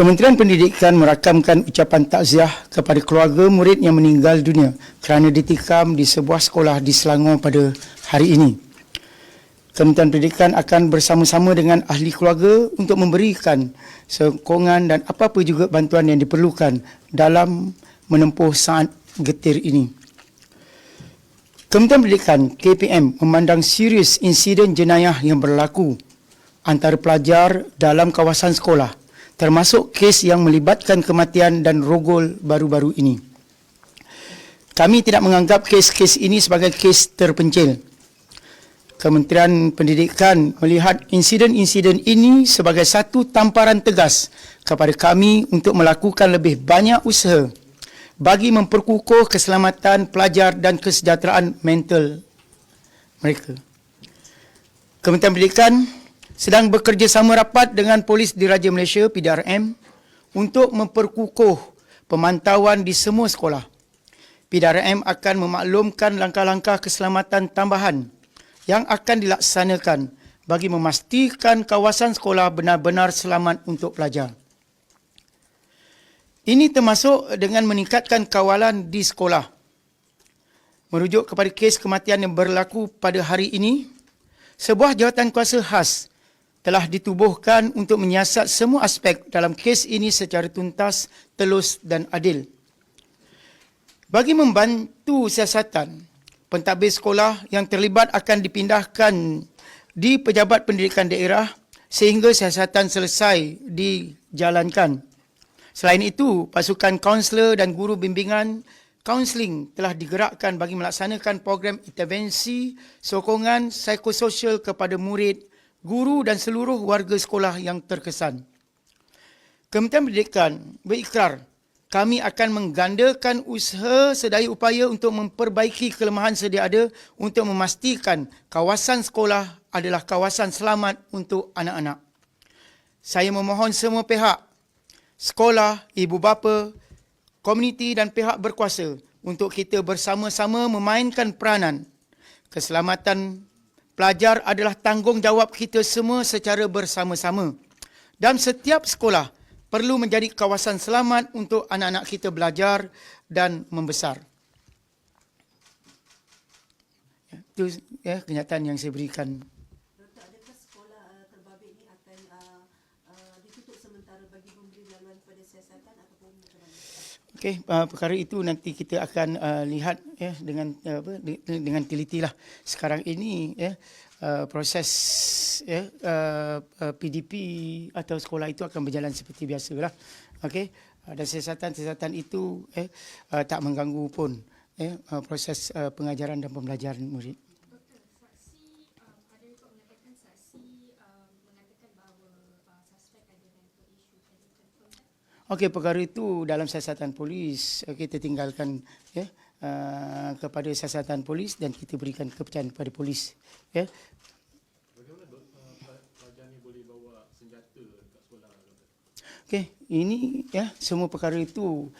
Kementerian Pendidikan merakamkan ucapan takziah kepada keluarga murid yang meninggal dunia kerana ditikam di sebuah sekolah di Selangor pada hari ini. Kementerian Pendidikan akan bersama-sama dengan ahli keluarga untuk memberikan sokongan dan apa-apa juga bantuan yang diperlukan dalam menempuh saat getir ini. Kementerian Pendidikan KPM memandang serius insiden jenayah yang berlaku antara pelajar dalam kawasan sekolah termasuk kes yang melibatkan kematian dan rogol baru-baru ini. Kami tidak menganggap kes-kes ini sebagai kes terpencil. Kementerian Pendidikan melihat insiden-insiden ini sebagai satu tamparan tegas kepada kami untuk melakukan lebih banyak usaha bagi memperkukuh keselamatan pelajar dan kesejahteraan mental mereka. Kementerian Pendidikan sedang bekerjasama rapat dengan Polis Diraja Malaysia PDRM untuk memperkukuh pemantauan di semua sekolah. PDRM akan memaklumkan langkah-langkah keselamatan tambahan yang akan dilaksanakan bagi memastikan kawasan sekolah benar-benar selamat untuk pelajar. Ini termasuk dengan meningkatkan kawalan di sekolah. Merujuk kepada kes kematian yang berlaku pada hari ini, sebuah jawatan kuasa khas telah ditubuhkan untuk menyiasat semua aspek dalam kes ini secara tuntas, telus dan adil. Bagi membantu siasatan, pentadbir sekolah yang terlibat akan dipindahkan di pejabat pendidikan daerah sehingga siasatan selesai dijalankan. Selain itu, pasukan kaunselor dan guru bimbingan kaunseling telah digerakkan bagi melaksanakan program intervensi sokongan psikososial kepada murid guru dan seluruh warga sekolah yang terkesan. Kementerian Pendidikan berikrar kami akan menggandakan usaha sedaya upaya untuk memperbaiki kelemahan sedia ada untuk memastikan kawasan sekolah adalah kawasan selamat untuk anak-anak. Saya memohon semua pihak, sekolah, ibu bapa, komuniti dan pihak berkuasa untuk kita bersama-sama memainkan peranan keselamatan pelajar adalah tanggungjawab kita semua secara bersama-sama. Dan setiap sekolah perlu menjadi kawasan selamat untuk anak-anak kita belajar dan membesar. Ya, itu ya, kenyataan yang saya berikan. Okey, uh, perkara itu nanti kita akan uh, lihat ya dengan uh, apa dengan teliti lah. Sekarang ini ya uh, proses ya uh, uh, PDP atau sekolah itu akan berjalan seperti biasa lah. Okey, uh, dan siasatan-siasatan itu eh uh, tak mengganggu pun eh uh, proses uh, pengajaran dan pembelajaran murid. Okey, perkara itu dalam siasatan polis okay, kita tinggalkan ya uh, kepada siasatan polis dan kita berikan kepercayaan kepada polis ya. Bagaimana pelajar ni boleh bawa senjata dekat sekolah? Okey, ini ya semua perkara itu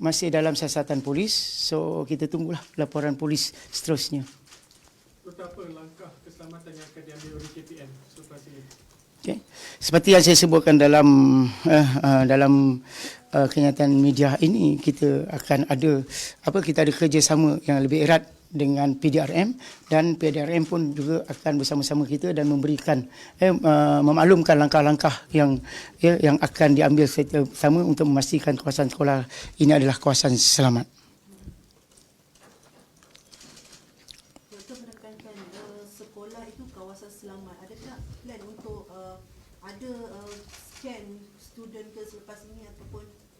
masih dalam siasatan polis. So kita tunggulah laporan polis seterusnya. Apa langkah keselamatan yang akan diambil oleh KPM selepas ini? Okay. Seperti yang saya sebutkan dalam uh, uh, dalam uh, kenyataan media ini kita akan ada apa kita ada kerjasama yang lebih erat dengan PDRM dan PDRM pun juga akan bersama-sama kita dan memberikan eh, uh, memaklumkan langkah-langkah yang ya, yang akan diambil sama untuk memastikan kawasan sekolah ini adalah kawasan selamat.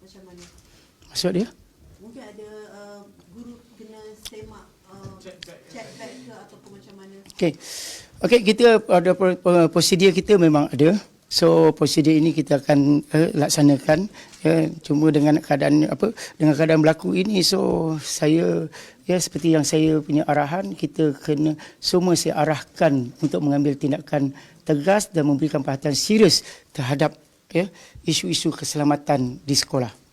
Maksud dia? Mungkin ada uh, guru kena semak uh, check back ke ataupun macam mana. Okey. Okey, kita ada prosedur kita memang ada. So prosedur ini kita akan uh, laksanakan ya cuma dengan keadaan apa dengan keadaan berlaku ini so saya ya seperti yang saya punya arahan kita kena semua saya arahkan untuk mengambil tindakan tegas dan memberikan perhatian serius terhadap ya isu-isu keselamatan di sekolah.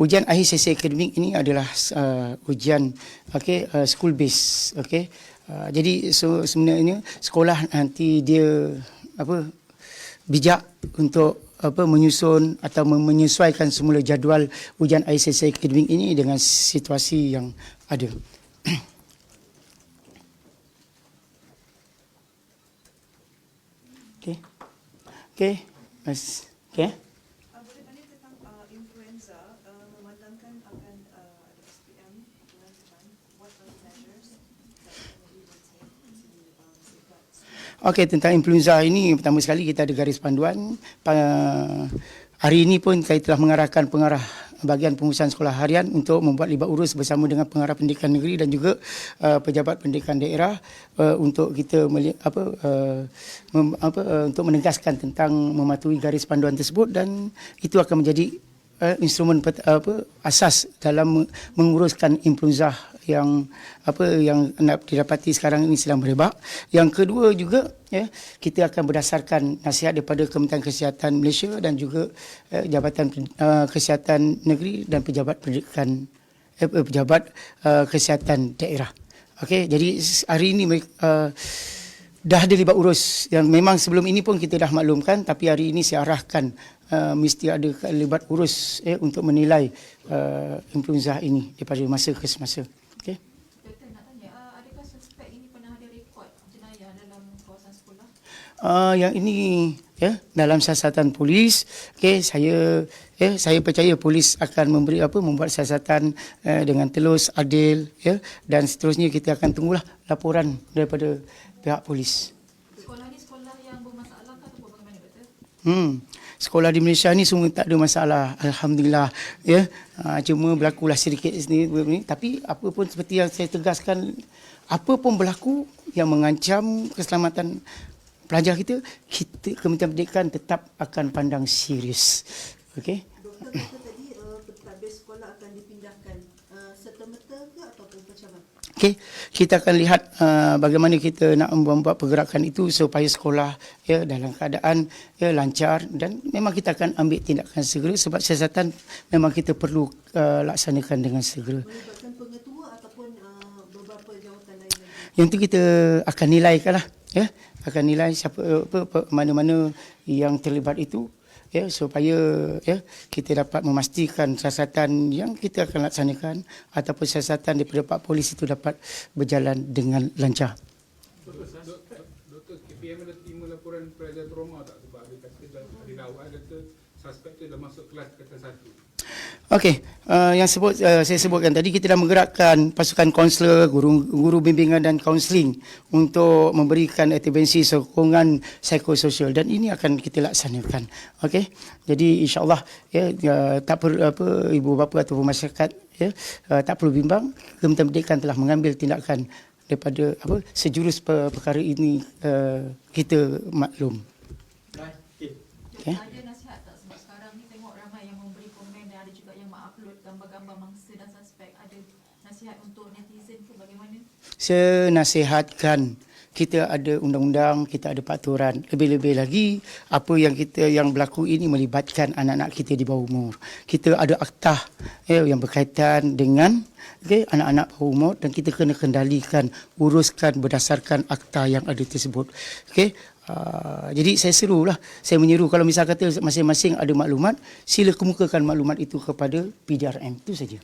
ujian akhir sesi akademik ini adalah uh, ujian okey uh, school base okey. Uh, jadi so sebenarnya sekolah nanti dia apa bijak untuk apa menyusun atau menyesuaikan semula jadual ujian sesi akademik ini dengan situasi yang ada. Okey. Okey. Mas. Okey. Uh, boleh balik tentang uh, influenza, uh, memandangkan akan uh, ada SPM bulan depan, what are the measures that we will take to um, safeguard Okey, tentang influenza ini pertama sekali kita ada garis panduan. Pa- hari ini pun saya telah mengarahkan pengarah bahagian pengurusan sekolah harian untuk membuat libat urus bersama dengan pengarah pendidikan negeri dan juga uh, pejabat pendidikan daerah uh, untuk kita meli- apa, uh, mem, apa uh, untuk menegaskan tentang mematuhi garis panduan tersebut dan itu akan menjadi uh, instrumen apa asas dalam menguruskan influenza yang apa yang nak didapati sekarang ini sedang merebak. Yang kedua juga ya kita akan berdasarkan nasihat daripada Kementerian Kesihatan Malaysia dan juga uh, Jabatan uh, Kesihatan Negeri dan pejabat pendidikan eh, pejabat uh, kesihatan daerah. Okey, jadi hari ini uh, dah ada libat urus yang memang sebelum ini pun kita dah maklumkan tapi hari ini saya arahkan uh, mesti ada libat urus eh, untuk menilai uh, influenza ini daripada masa ke semasa. Okey. Tanya, uh, adakah suspek ini pernah ada rekod jenayah dalam kawasan sekolah? Uh, yang ini ya dalam siasatan polis okey saya ya saya percaya polis akan memberi apa membuat siasatan uh, dengan telus adil ya dan seterusnya kita akan tunggulah laporan daripada pihak polis. Sekolah ni sekolah yang bermasalah ke ataupun bagaimana doktor? Hmm. Sekolah di Malaysia ni semua tak ada masalah. Alhamdulillah. Ya. Ha, cuma berlakulah sedikit sini ni. Tapi apa pun seperti yang saya tegaskan, apa pun berlaku yang mengancam keselamatan pelajar kita, kita Kementerian Pendidikan tetap akan pandang serius. Okey. Doktor kata tadi uh, pentadbir sekolah akan dipindahkan uh, serta-merta ke ataupun macam mana? Okey, kita akan lihat uh, bagaimana kita nak membuat pergerakan itu supaya sekolah ya dalam keadaan ya lancar dan memang kita akan ambil tindakan segera sebab siasatan memang kita perlu uh, laksanakan dengan segera. Ataupun uh? Yang itu kita akan nilaikan lah ya akan nilai siapa apa, apa mana-mana yang terlibat itu ya supaya ya kita dapat memastikan siasatan yang kita akan laksanakan ataupun siasatan daripada Pak Polis itu dapat berjalan dengan lancar. Doktor, KPM ada terima laporan pelajar trauma tak sebab dia kata dalam dirawat kata suspek tu dah masuk kelas kata satu. Okey, uh, yang sebut uh, saya sebutkan tadi kita dah menggerakkan pasukan kaunselor, guru guru bimbingan dan kaunseling untuk memberikan intervensi sokongan psikososial dan ini akan kita laksanakan. Okey. Jadi insya-Allah ya, ya tak perlu apa ibu bapa ataupun masyarakat ya uh, tak perlu bimbang Kementerian Pendidikan telah mengambil tindakan daripada apa sejurus per, perkara ini uh, kita maklum. Doktor ada nasihat tak sebab sekarang ni tengok ramai yang memberi komen dan ada juga yang mengupload gambar-gambar mangsa dan suspek. Ada nasihat untuk netizen ke bagaimana? Saya nasihatkan kita ada undang-undang, kita ada peraturan. Lebih-lebih lagi apa yang kita yang berlaku ini melibatkan anak-anak kita di bawah umur. Kita ada akta eh, yang berkaitan dengan okay, anak-anak bawah umur dan kita kena kendalikan, uruskan berdasarkan akta yang ada tersebut. Okey. Uh, jadi saya serulah, saya menyeru kalau misal kata masing-masing ada maklumat, sila kemukakan maklumat itu kepada PDRM. Itu saja.